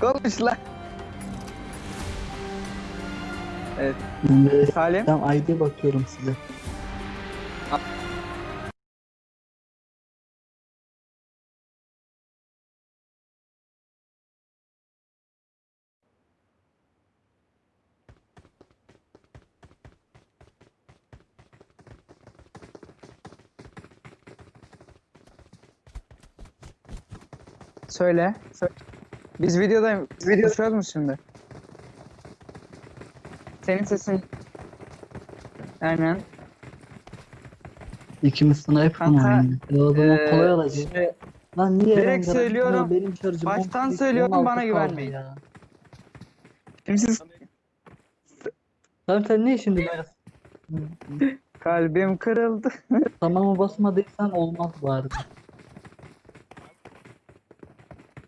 Konuş lan. Evet. Salim. tam ID bakıyorum size. Söyle. Söyle. Biz videodayım. Biz video konuşuyoruz mu şimdi? Senin sesin. Aynen. İkimiz sniper mı? E o zaman Ee, kolay olacak. şimdi Lan niye direkt söylüyorum? Benim şarjım baştan 18, söylüyorum, 16 bana güvenmeyin. ya. kimsiz Lan sen ne şimdi böyle? kalbim kırıldı. Tamamı basmadıysan olmaz bu arada.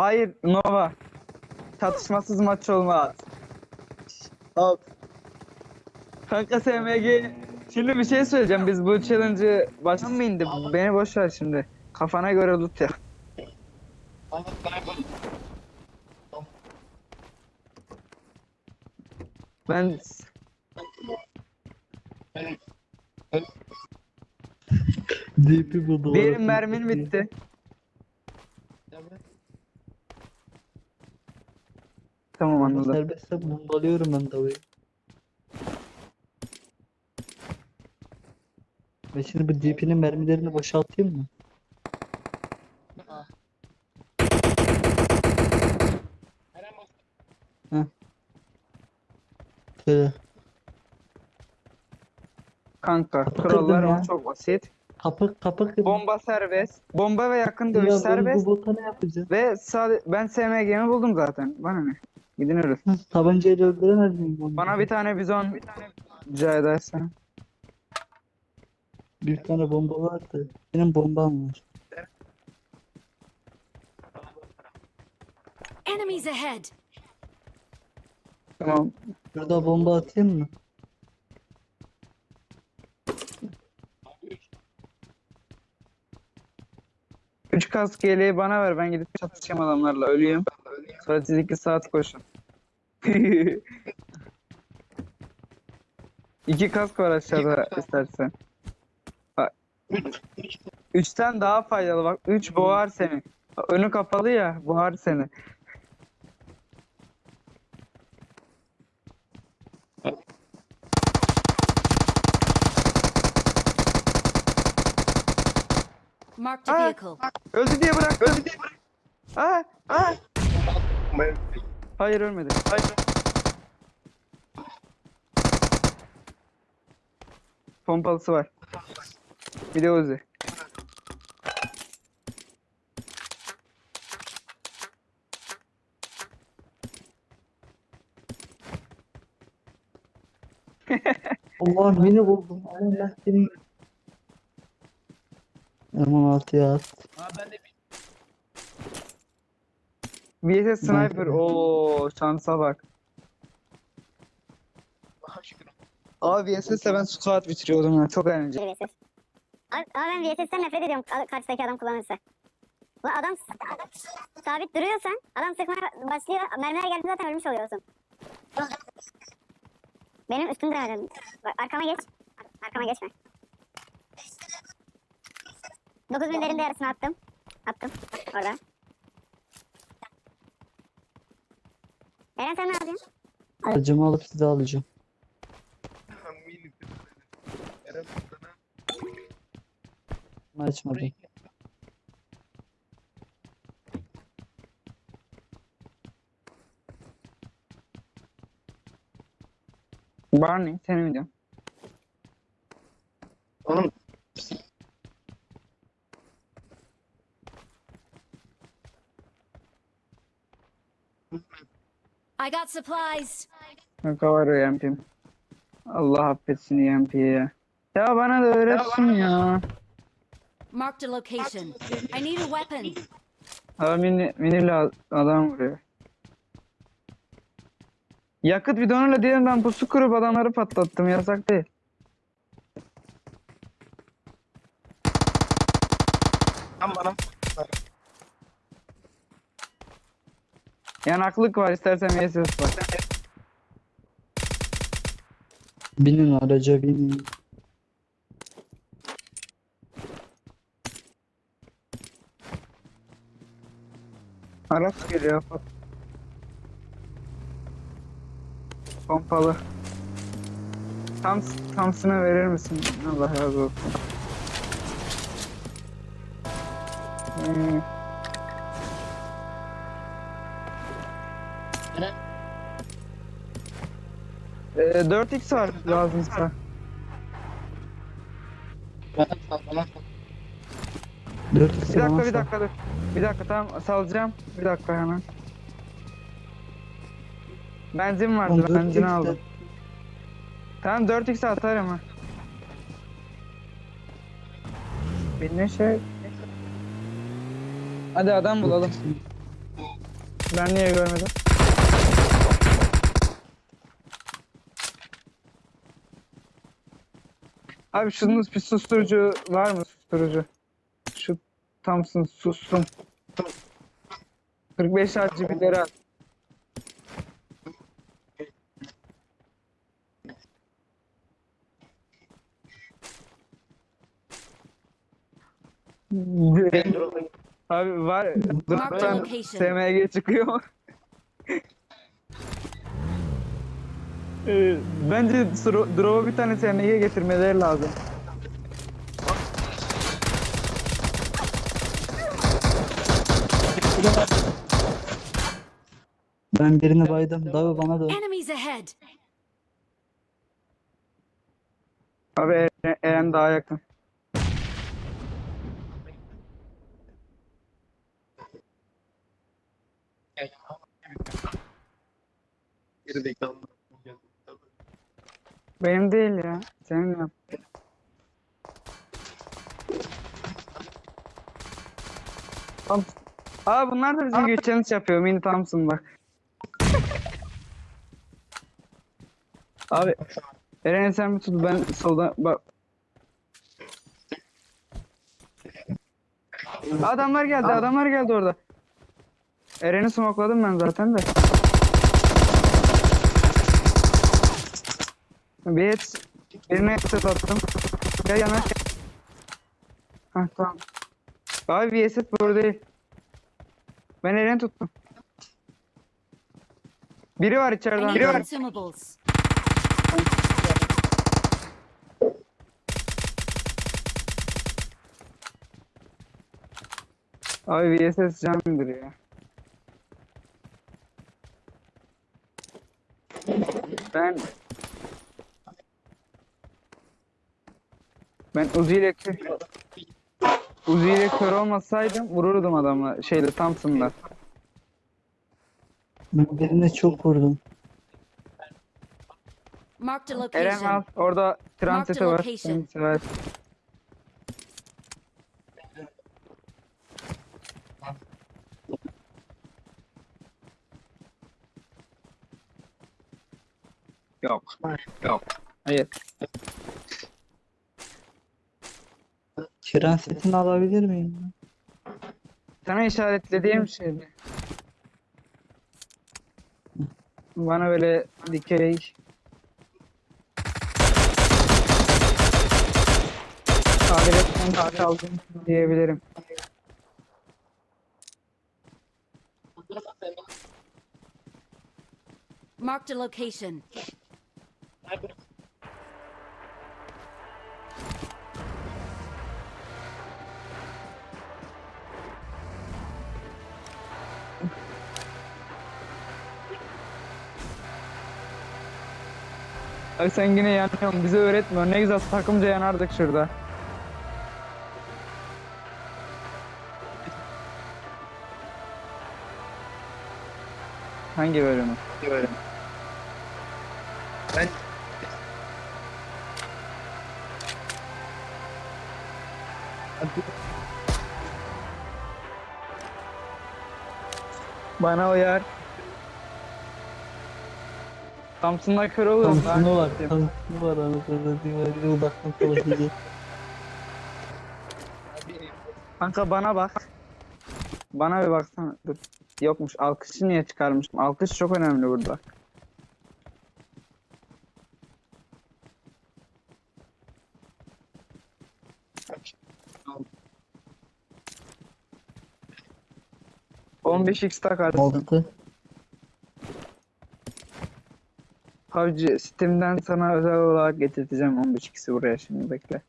Hayır Nova. Çatışmasız maç olmaz. Al. Kanka SMG. Şimdi bir şey söyleyeceğim. Biz bu challenge'ı baştan mı indi? Beni boş ver şimdi. Kafana göre loot ya. Ben DP buldu. orası. mermin bitti. Tamam anladım. Serbestse bombalıyorum ben davayı. Ve şimdi bu DP'nin mermilerini boşaltayım mı? Heh. Şöyle Kanka Kapı kurallar kırdım ya. çok basit. kapı kapı kırdım. Bomba serbest. Bomba ve yakın dövüş Ya ben serbest. bu bota ne yapacağım? Ve sade ben SMG'mi buldum zaten. Bana ne? Gidin. Hı, Tabancayla öldüremez miyim? Bana bir tane bizon bir tane rica edersen. Bir tane bomba vardı. Benim bombam var. Enemies ahead! Tamam. Burada bomba atayım mı? Üç kask yeleği bana ver. Ben gidip çatışacağım adamlarla. Ölüyorum. Sonra siz iki saat koşun. iki kask var aşağıda istersen. Bak. Üçten daha faydalı bak. Üç boğar seni. Önü kapalı ya. Boğar seni. Marked a Ah. vehicle. Öldü diye bırak. Öldü diye bırak. Aa, aa. Hayır ölmedi. Hayır. Pompalısı var. Bir de Uzi. Allah beni buldum. Allah seni. Erman altıya at. VSS Sniper. Oo şansa bak. Abi VSS'le ben squat bitiriyordum ya. Çok eğlenceli. VSS. Abi, ama ben VSS'ten nefret ediyorum ka- karşıdaki adam kullanırsa. Ulan adam sabit duruyorsan adam sıkmaya başlıyor. Mermiler geldi zaten ölmüş oluyorsun. Benim üstümde öyle. Bak arkama geç. Ar- Arkama geçme. 9000'lerin de yarısını attım. Attım. Orada. Eren sen ne yapıyorsun? Aracımı alıp size alacağım. Açmadım. Barney senin videon. I got supplies. Kanka var o EMP'm. Allah affetsin EMP'yi ya. Ya bana da öğretsin ya. Marked a location. I need a weapon. Abi mini, minili a- adam vuruyor. Yakıt bidonuyla diyelim ben pusu kurup adamları patlattım. Yasak değil. Tam bana. Yanaklık var istersen VSS var. Binin araca binin. Araç geliyor. Pompalı. Tam Tamsına verir misin? Allah razı olsun. Hmm. Ee, 4x var lazımsa. Dört Bir dakika bir dakika dur. Bir dakika tamam salacağım. Bir dakika hemen. Benzin Oğlum, vardı dört benzin aldım. Tamam 4x atarım ha. Bir ne şey? Hadi adam bulalım. Ben niye görmedim? Abi şunun bir susturucu var mı susturucu? Şu Thompson sussun. 45 RGB'leri al. Abi var. Location. SMG çıkıyor. Ee, Bence dro- drop'a bir tane SMG getirmeleri lazım. Ben birini baydım. Dağı bana. Enemies ahead! Abi Eren, Eren daha yakın. Benim değil ya. Senin yap. Tamam. Aa bunlar da bizim gibi challenge yapıyor. Mini Thompson bak. Abi Eren sen bir tut ben solda bak. Adamlar geldi adamlar geldi orada. Eren'i smokladım ben zaten de. Bir birine headset attım. Gel yana. Hah tamam. Abi bir headset burada değil. Ben Eren'i tuttum. Biri var içeriden. Biri var. consumables. Abi VSS candır ya. Ben ben Uzi ile kör Uzi ile kör olmasaydım vururdum adamla şeyle Thompson'la. Ben birine çok vurdum. Marked a Eren al location. orada transiti var. location. Seni sever. Yok. Yok. Hayır. Kiran setini alabilir miyim? Sana işaretlediğim şeydi. Bana böyle dikey Ahiretten kaldım diyebilirim. Marked a location. Ay sen yine yanıyorsun. Bize öğretmiyor. Ne güzel takımca yanardık şurada. Hangi bölümü? Hangi bölümü? Ben Bana uyar. Thompson'la kör oluyorum. Tansiyon var. Tansiyon var anasını satayım. Bir de uzaktan çalışacak. Kanka bana bak. Bana bir baksana. Dur. Yokmuş. Alkışı niye çıkarmışım? Alkış çok önemli burada. On beş x takarsın. Altı. PUBG Steam'den sana özel olarak getirteceğim 15 x'i buraya şimdi bekle.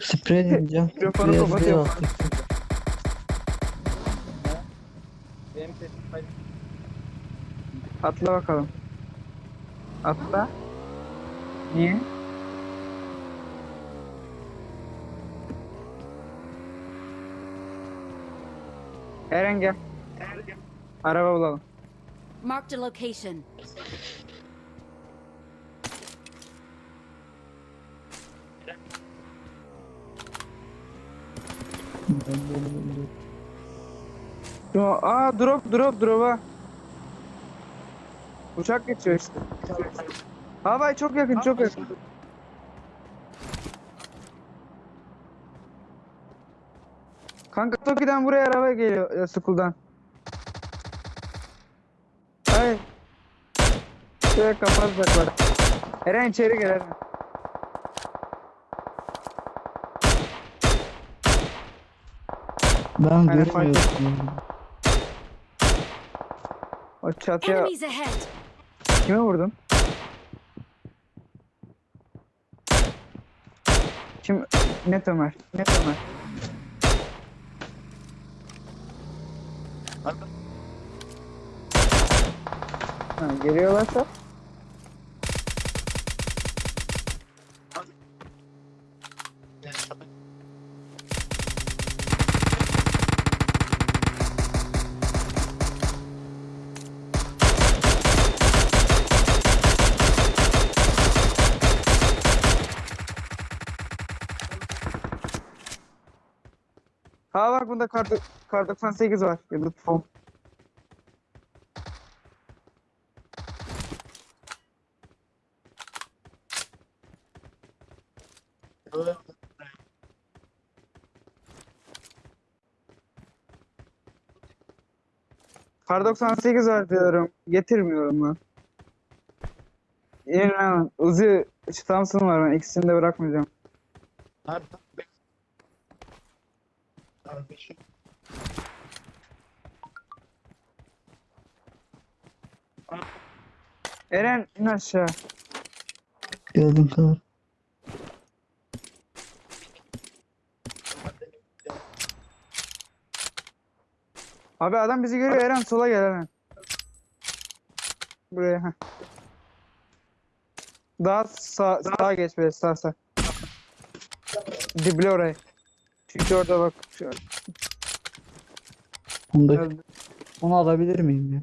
Sprey deneyeceğim. Mikrofonu biraz attık. Atla bakalım. Atla. Niye? Eren gel. Araba bulalım. Marked a location. Aa drop drop drop'a. Uçak geçiyor işte. Havay çok yakın çok yakın. Kanka Toki'den buraya araba geliyor ya School'dan. Hayır. Şuraya kapatacaklar. Eren içeri gel Eren. Ben fark görmüyorum. O çatıya Enemies ahead. kime vurdun? Kim? Net Ömer. Net Ömer. Ha, geliyorlarsa Bak bunda kar, kar 98 var. Ya da fon. Kar 98 var diyorum. Getirmiyorum lan. Lan. Uzi Thompson var ben ikisini de bırakmayacağım. Eren in aşağı. Geldim kadar. Abi adam bizi görüyor Eren sola gel Eren. Buraya heh. Daha sağ, sağa geç böyle sağ sağ. Dible orayı. Çünkü orada bak. şu- Bundaki, onu alabilir miyim ya?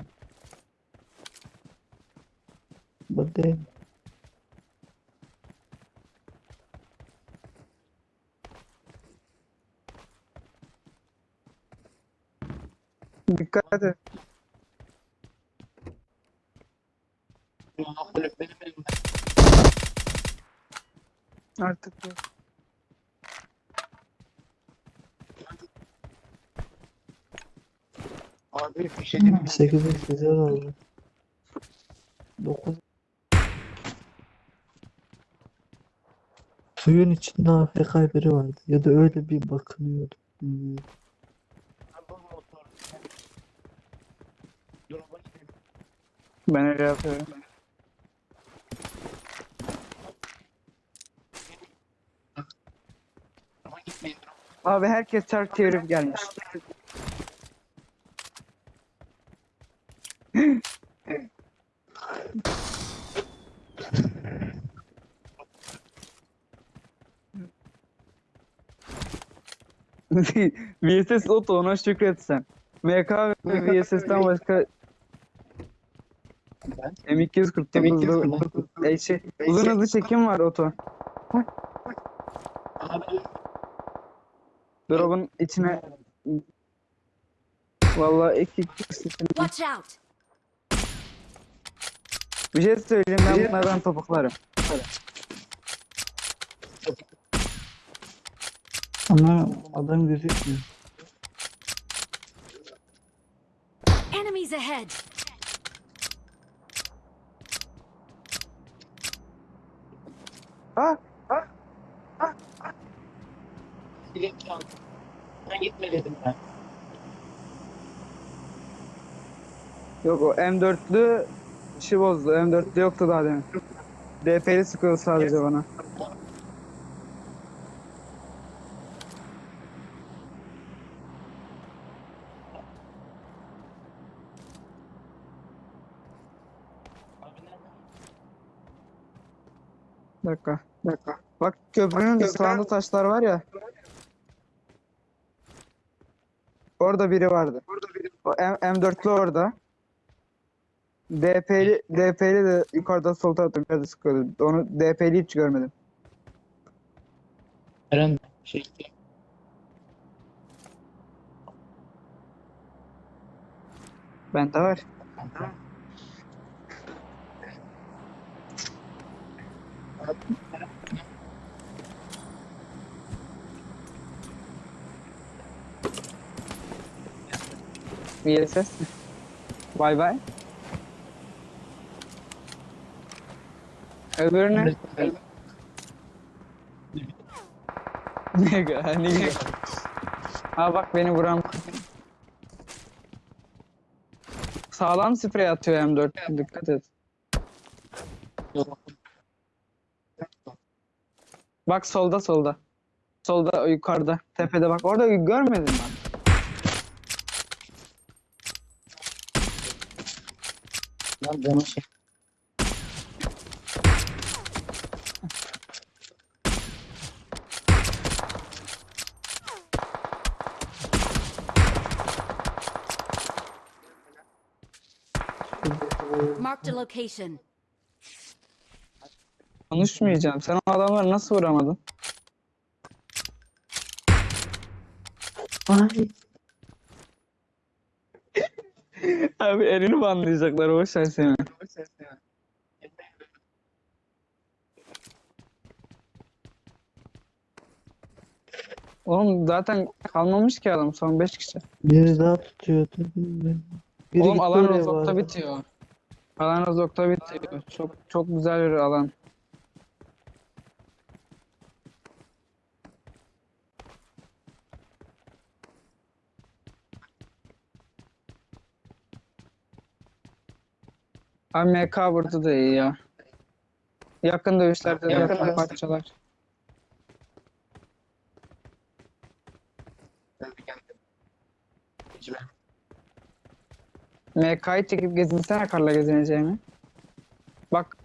Değil. Dikkat et. Artık yok. Abi bir şey diyeyim mi? 8 x güzel oldu. 9 Suyun içinde AFK biri vardı ya da öyle bir bakınıyordu. Bilmiyorum. Ben öyle yapıyorum. Abi herkes çark çevirip gelmiş. VSS Auto ona şükret sen. MK ve VSS'ten başka Ben M249'lu e, şey, uzun hızlı çekim var abi Drop'un içine Vallahi iki Watch out. Bir şey söyleyeyim ben bunlardan topuklarım. Ama adam gözükmüyor. Enemies ahead! Ha? Dilek çal. Ben gitme dedim ben. Yok o M4'lü işi bozdu. M4'lü yoktu daha demin. DP'li sıkıyor sadece bana. Dakika. Dakika. Bak köprünün sağında taşlar var ya. Orada biri vardı. O M- M4'lü orada. DP'li DP'li de yukarıda sol tarafta bir yerde sıkıyordu. Onu DP'li hiç görmedim. Eren şey Bende var. VSS. Bay bay. Öbürü ne? Nega, nega. Ha bak beni vuran. Sağlam sprey atıyor M4. Dikkat et. Bak solda solda. Solda yukarıda. Tepede bak. Orada görmedin mi? Lan canım şey. Marked a location. Konuşmayacağım. Sen o adamları nasıl vuramadın? Ay. Abi elini banlayacaklar. Boş ver seni. Oğlum zaten kalmamış ki adam. Son 5 kişi. Biri daha tutuyor. Biri Oğlum gitti alan oraya bitiyor. Alan rozokta bitiyor. Çok çok güzel bir alan. Abi MK burada da iyi ya. Yakın dövüşlerde de Yakın yapan dövüş- parçalar. MK'yı çekip gezinsene karla gezineceğimi. Bak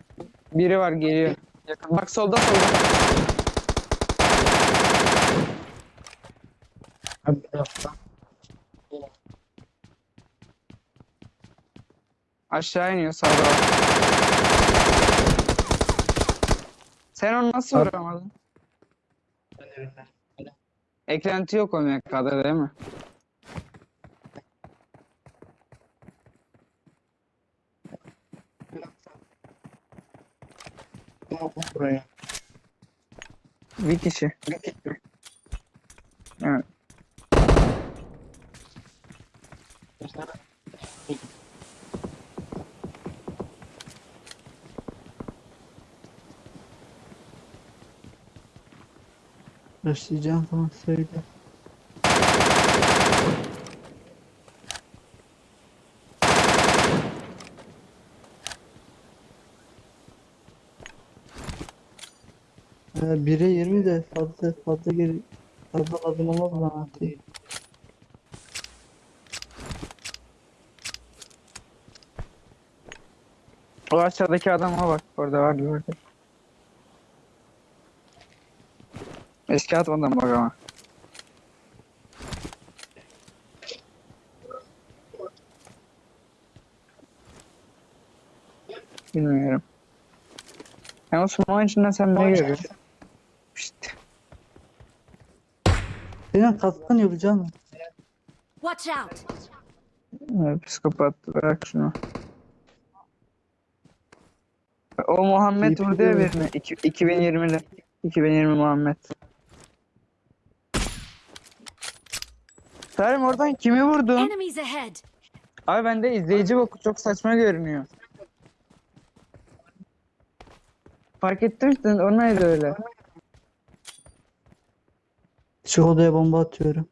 biri var geliyor. Yakın. Bak solda solda. Abi bir dakika. Aşağı iniyor sağda. Sen onu nasıl Abi- vuramadın? Eklenti yok o MK'da değil mi? Tamam buraya. Bir kişi. Evet. Başlayacağım falan söyle. 1'e 20 de fazla fazla geri fazla lazım olmaz bana atayım. O aşağıdaki adama bak. Orada var orada. Eski atmadan bak ama. Bilmiyorum. Yani o smoke'un içinden sen ne görüyorsun? Senin kaskın yok canım. Watch out! Evet, Psikopat bırak şunu. O Muhammed TP vurdu ya birini. İki- 2020'li. 2020 Muhammed. Salim oradan kimi vurdun? Enemies ahead. Abi bende izleyici boku çok saçma görünüyor. Fark ettin mi sen? O neydi öyle? Şu odaya bomba atıyorum.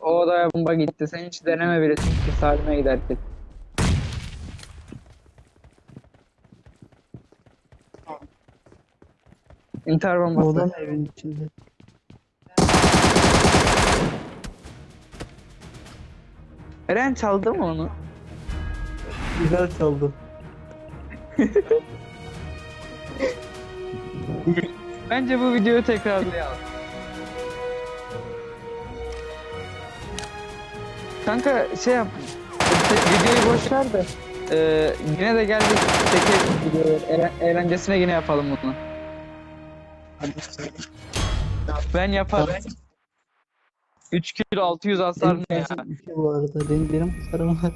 O odaya bomba gitti. Sen hiç deneme bile çünkü Salim'e giderken. İntihar bombası. oda mı evin içinde? Eren çaldı mı onu? Güzel çaldı. Bence bu videoyu tekrarlayalım. Kanka şey yap. Videoyu boş ver de. Ee, yine de gel bir çekelim. Eğlen- Eğlencesine yine yapalım bunu. Ben yaparım. 3 kilo 600 hasar ne ya? Şey bu arada. Benim benim hasarım var.